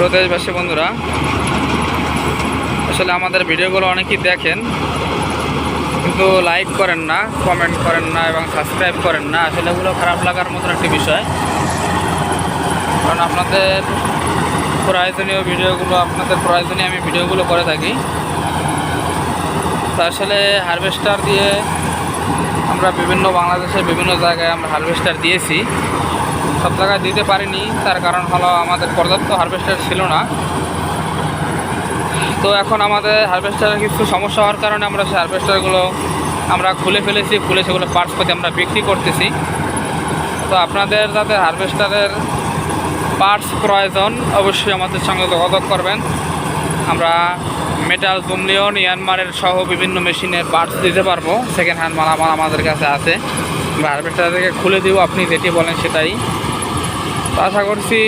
প্রিয় দেশবাসী বন্ধুরা, আসলে আমাদের ভিডিওগুলো অনেকেই দেখেন, কিন্তু লাইক করেন না কমেন্ট করেন না এবং সাবস্ক্রাইব করেন না, আসলে এগুলো খারাপ লাগার মতন একটি বিষয়। কারণ আপনাদের প্রয়োজনীয় ভিডিওগুলো, আপনাদের প্রয়োজনীয় আমি ভিডিওগুলো করে থাকি। তো আসলে হারভেস্টার দিয়ে আমরা বিভিন্ন বাংলাদেশের বিভিন্ন জায়গায় আমরা হারভেস্টার দিয়েছি। সব জায়গায় দিতে পারিনি, তার কারণ হলো আমাদের পর্যাপ্ত হারভেস্টার ছিল না। তো এখন আমাদের হারভেস্টারের কিছু সমস্যা হওয়ার কারণে আমরা সেই হারভেস্টারগুলো আমরা খুলে ফেলেছি, খুলে সেগুলো পার্টস পেতে আমরা বিক্রি করতেছি। তো আপনাদের যাতে হারভেস্টারের পার্টস প্রয়োজন, অবশ্যই আমাদের সঙ্গে যোগাযোগ করবেন। আমরা মেটাল জুমলিয়ন ইয়ানমারের সহ বিভিন্ন মেশিনের পার্টস দিতে পারব সেকেন্ড হ্যান্ড মালামাল আমাদের কাছে আছে। আমরা হারভেস্টার থেকে খুলে দিব, আপনি যেটি বলেন সেটাই। আশা করছি